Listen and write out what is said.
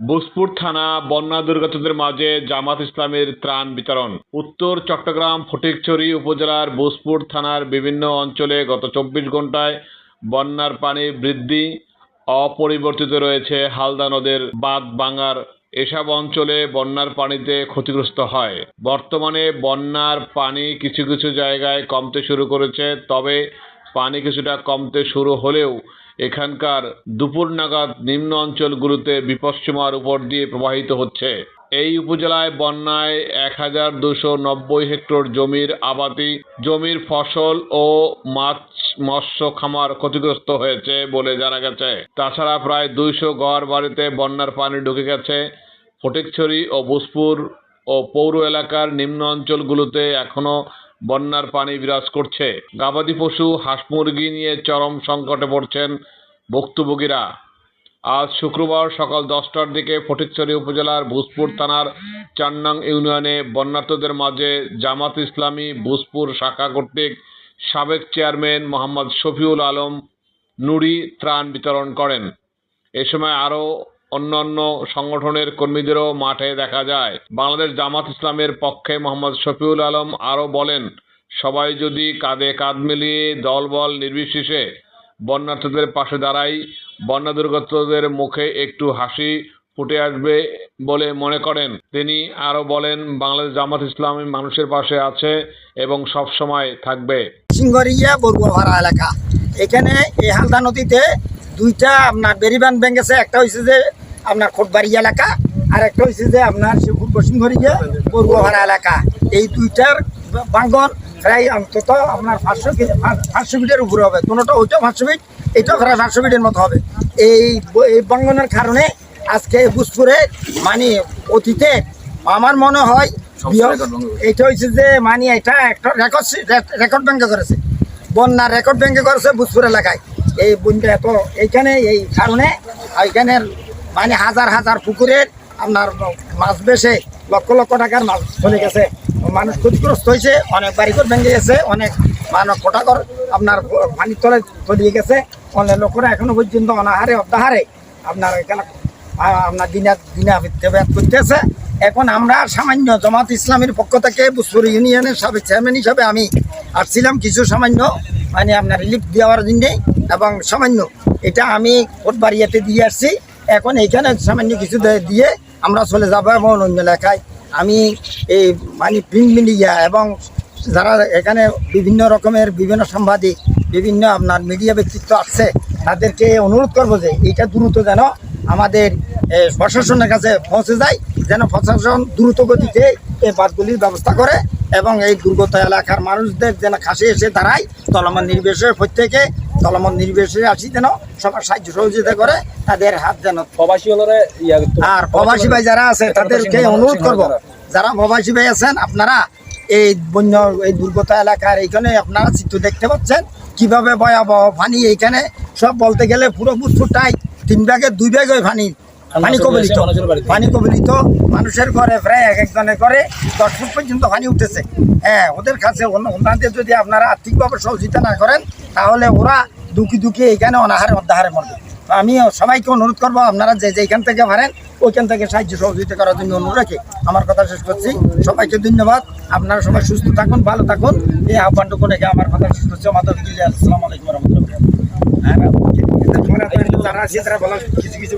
বুসপুর থানা বন্যা দুর্গতদের মাঝে জামাত ইসলামের ত্রাণ বিতরণ। উত্তর চট্টগ্রাম ফটিকছড়ি উপজেলার বুসপুর থানার বিভিন্ন অঞ্চলে গত চব্বিশ ঘন্টায় বন্যার পানি বৃদ্ধি অপরিবর্তিত রয়েছে হালদা নদের বাঁধ ভাঙার এসব অঞ্চলে বন্যার পানিতে ক্ষতিগ্রস্ত হয়। বর্তমানে বন্যার পানি কিছু কিছু জায়গায় কমতে শুরু করেছে, তবে পানি কিছুটা কমতে শুরু হলেও এখানকার দুপুর নাগাদ নিম্ন অঞ্চলগুলোতে বিপদসীমার উপর দিয়ে প্রবাহিত হচ্ছে। এই উপজেলায় বন্যায় এক হাজার দুশো নব্বই হেক্টর জমির আবাদি জমির ফসল ও মাছ, মৎস্য, খামার ক্ষতিগ্রস্ত হয়েছে বলে জানা গেছে। তাছাড়া প্রায় দুইশো ঘর বাড়িতে বন্যার পানি ঢুকে গেছে। ফটিকছড়ি ও বুসপুর ও পৌর এলাকার নিম্ন অঞ্চলগুলোতে এখনও বন্যার পানি বিরাজ করছে। গবাদি পশু, হাঁস মুরগি নিয়ে চরম সংকটে পড়ছেন ভুক্তভোগীরা। আজ শুক্রবার সকাল দশটার দিকে ফটিকছড়ি উপজেলার ভূসপুর থানার চার নং ইউনিয়নে বন্যার্থদের মাঝে জামাত ইসলামী ভূসপুর শাখা কর্তৃক সাবেক চেয়ারম্যান মোহাম্মদ শফিউল আলম নুরি ত্রাণ বিতরণ করেন। এ সময় আরও অন্যান্য সংগঠনের কর্মীদেরও মাঠে দেখা যায়। বাংলাদেশ জামাত ইসলামের পক্ষে মোহাম্মদ শফিউল আলম আরও বলেন, সবাই যদি কাঁধে কাঁধ মিলিয়ে দলবল নির্বিশেষে বন্যার্থীদের পাশে দাঁড়াই বন্যা দুর্গতদের মুখে একটু হাসি ফুটে আসবে বলে মনে করেন। তিনি আরও বলেন, বাংলাদেশ জামাত ইসলামী মানুষের পাশে আছে এবং সব সময় থাকবে। সিংহরিয়া বড়ুয়াভাড়া এলাকা। এখানে এই হালদা নদীতে দুইটা আপনার বেরিবান ব্যাংক আছে একটা হয়েছে যে আপনার খোটবাড়ি এলাকা আর একটা হয়েছে যে আপনার পূর্ব সিংহরিয়া বড়ুয়াভাড়া এলাকা। এই দুইটার বাঙ্গন প্রায় অন্তত আপনার পাঁচশো পাঁচশো ফিটের উপরে হবে। কোনোটা ওইটা পাঁচশো ফিট এইটাও প্রায় পাঁচশো ফিটের মতো হবে। এই এই বাঙ্গনের কারণে আজকে বুসপুরে মানে অতীতে আমার মনে হয় এটা হয়েছে যে মানে এটা একটা রেকর্ড রেকর্ড ব্যাংকে করেছে। বন্যা রেকর্ড ব্যাংকে করেছে বুসপুর এলাকায়। এই বন্যা এত এইখানে এই কারণে এইখানের মানে হাজার হাজার পুকুরের আপনার মাছ বেসে লক্ষ লক্ষ টাকার মাছ চলে গেছে। মানুষ ক্ষতিগ্রস্ত হয়েছে, অনেক বাড়িঘর ভেঙে গেছে, অনেক মানুষ কোটাকর আপনার পানির তলে তলিয়ে গেছে। অনেক লোকেরা এখনও পর্যন্ত অনাহারে অব্যাহারে আপনার এখানে আপনার দিনা দিনা করতেছে। এখন আমরা সামান্য জামাত ইসলামের পক্ষ থেকে বুসপুর ইউনিয়নের সাবেক চেয়ারম্যান হিসাবে আমি আসছিলাম, কিছু সামান্য মানে আপনার রিলিফ দেওয়ার জন্য এবং সামান্য, এটা আমি কোটবাড়িয়াতে দিয়ে আসছি। এখন এইখানে সামান্য কিছু দিয়ে আমরা চলে যাব এবং অন্য এলাকায় আমি এই মানে প্রিন্ট মিডিয়া এবং যারা এখানে বিভিন্ন রকমের বিভিন্ন সাংবাদিক, বিভিন্ন আপনার মিডিয়া ব্যক্তিত্ব আছে, তাদেরকে অনুরোধ করব যে এইটা দ্রুত যেন আমাদের প্রশাসনের কাছে পৌঁছে যায়, যেন প্রশাসন দ্রুত গতিতে এই বাসগুলির ব্যবস্থা করে এবং এই দুর্গত এলাকার মানুষদের যেন কাছে এসে দাঁড়ায় দলমন নির্বিশেষে প্রত্যেকে দলমন নির্বিশেষে আসি যেন সবার সাহায্য সহযোগিতা করে তাদের হাত যেন প্রবাসী আর প্রবাসী ভাই যারা আছে তাদেরকে অনুরোধ করব যারা প্রবাসী ভাই আছেন আপনারা এই বন্য এই দুর্গত এলাকার এইখানে আপনারা চিত্র দেখতে পাচ্ছেন কীভাবে ভয়াবহ পানি এইখানে সব বলতে গেলে পুরো বুঝফুটাই তিন ভাগের দুই ভাগ ওই পানি পানি কবলিত। পানি কবলিত। মানুষের ঘরে প্রায় এক একজনের ঘরে দশ ফুট পর্যন্ত পানি উঠেছে। হ্যাঁ ওদের কাছে ওনাদের যদি আপনারা আর্থিকভাবে সহযোগিতা না করেন তাহলে ওরা দুঃখী দুঃখী এখানে অনাহারে অধ্যাহারে মরবে। আমি সবাইকে অনুরোধ করব আপনারা যে যেখান থেকে পারেন ওইখান থেকে সাহায্য সহযোগিতা করার জন্য অনুরোধ রাখি আমার কথা শেষ করছি। সবাইকে ধন্যবাদ। আপনারা সবাই সুস্থ থাকুন ভালো থাকুন। এই আহ্বানটুকু রেখে আমার কথা শেষ করছি। আমাদের আসসালামু আলাইকুম রহমতুল্লাহ। যারা আছে তারা বলার কিছু কিছু